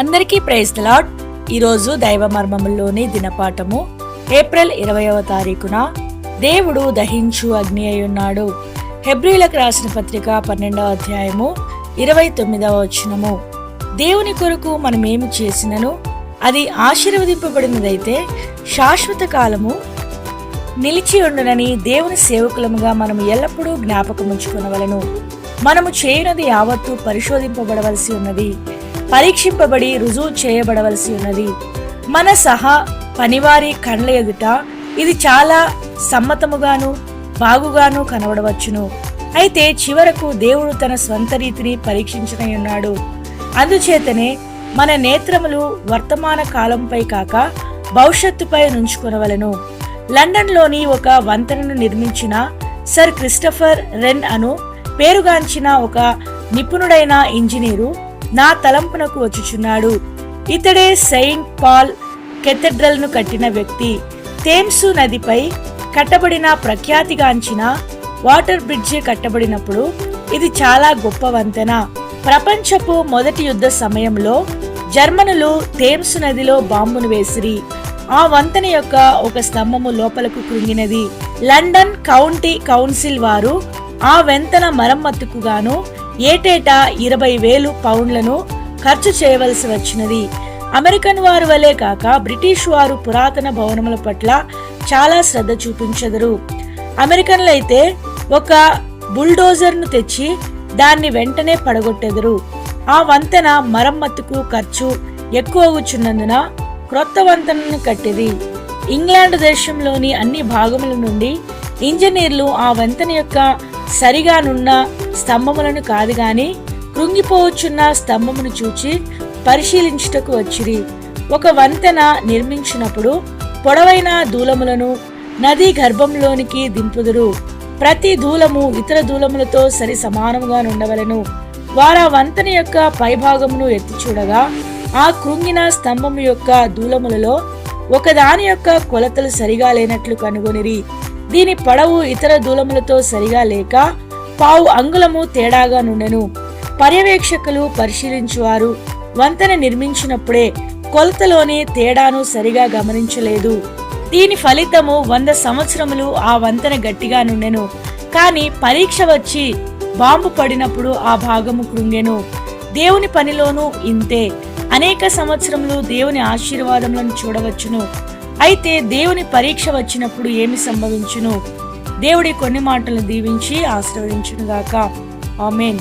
అందరికీ praise lord ఈరోజు దైవ మర్మముల్లోని దినపాఠము. ఏప్రిల్ ఇరవయవ తారీఖున దేవుడు దహించు అగ్ని అయి ఉన్నాడు. హెబ్రిలకు రాసిన పత్రిక పన్నెండవ అధ్యాయము ఇరవై తొమ్మిదవ వచనము. దేవుని కొరకు మనమేమి చేసినను? అది ఆశీర్వదింపబడినదైతే శాశ్వత కాలము నిలిచి ఉండునని దేవుని సేవకులముగా మనము ఎల్లప్పుడూ జ్ఞాపకముంచుకునవలను. మనము చేయనది యావత్తు పరిశోధింపబడవలసి ఉన్నది. పరీక్షింపబడి రుజువు చేయబడవలసి ఉన్నది. మన సహా పనివారి కండ్ల ఎదుట ఇది చాలా సమ్మతముగాను బాగుగాను కనబడవచ్చును. అయితే చివరకు దేవుడు తన స్వంత రీతిని పరీక్షించనైన్నాడు అందుచేతనే మన నేత్రములు వర్తమాన కాలంపై కాక భవిష్యత్తుపై నుంచుకొనవలను. లండన్లోని ఒక వంతెనను నిర్మించిన సర్ క్రిస్టఫర్ రెన్ అను పేరుగాంచిన ఒక నిపుణుడైన ఇంజనీరు నా తలంపునకు వచ్చుచున్నాడు. ఇతడే సెయింట్ పాల్ కెథడ్రల్ను కట్టిన వ్యక్తి. తేమ్సు నదిపై కట్టబడిన ప్రఖ్యాతిగాంచిన వాటర్ బ్రిడ్జి కట్టబడినప్పుడు ఇది చాలా గొప్ప వంతెన ప్రపంచపు మొదటి యుద్ధ సమయంలో జర్మనులు తేమ్సు నదిలో బాంబును వేసిరి. ఆ వంతెన యొక్క ఒక స్తంభము లోపలకు కృంగినది. లండన్ కౌంటీ కౌన్సిల్ వారు ఆ వెంతన మరమ్మత్తుకు గాను ఏటేటా ఇరవై వేలు పౌండ్లను ఖర్చు చేయవలసి వచ్చినది. అమెరికన్ వారు వలె కాక బ్రిటిష్ వారు పురాతన భవనముల పట్ల చాలా శ్రద్ధ చూపించెదరు. అమెరికన్లైతే అయితే ఒక బుల్డోజర్ను తెచ్చి దాన్ని వెంటనే పడగొట్టెదరు. ఆ వంతెన మరమ్మతుకు ఖర్చు ఎక్కువగుచున్నందున క్రొత్త వంతెనను కట్టేది. ఇంగ్లాండ్ దేశంలోని అన్ని భాగముల నుండి ఇంజనీర్లు ఆ వంతెన యొక్క సరిగానున్న స్తంభములను కాదు గాని కృంగిపోవచ్చున్న స్తంభమును చూచి పరిశీలించుటకు వచ్చిరి. ఒక వంతెన నిర్మించినప్పుడు పొడవైన దూలములను నది గర్భంలోనికి దింపుదురు. ప్రతి దూలము ఇతర దూలములతో సరి సమానముగా నుండవలను. వారా వంతెన యొక్క పైభాగమును ఎత్తి చూడగా ఆ కృంగిన స్తంభము యొక్క దూలములలో ఒకదాని యొక్క కొలతలు సరిగా లేనట్లు కనుగొనిరి. దీని పొడవు ఇతర దూలములతో సరిగా లేక పావు అంగుళము తేడాగా నుండెను. పర్యవేక్షకులు పరిశీలించువారు. వంతెన నిర్మించినప్పుడే కొలతలోని తేడాను సరిగా గమనించలేదు. దీని ఫలితము వంద సంవత్సరములు ఆ వంతెన గట్టిగా నుండెను. కాని పరీక్ష వచ్చి బాంబు పడినప్పుడు ఆ భాగము కృంగెను. దేవుని పనిలోనూ ఇంతే. అనేక సంవత్సరములు దేవుని ఆశీర్వాదములను చూడవచ్చును. అయితే దేవుని పరీక్ష వచ్చినప్పుడు ఏమి సంభవించును? దేవుడి కొన్ని మాటలను దీవించి ఆశ్రవదించునుగాక. ఆమెన్.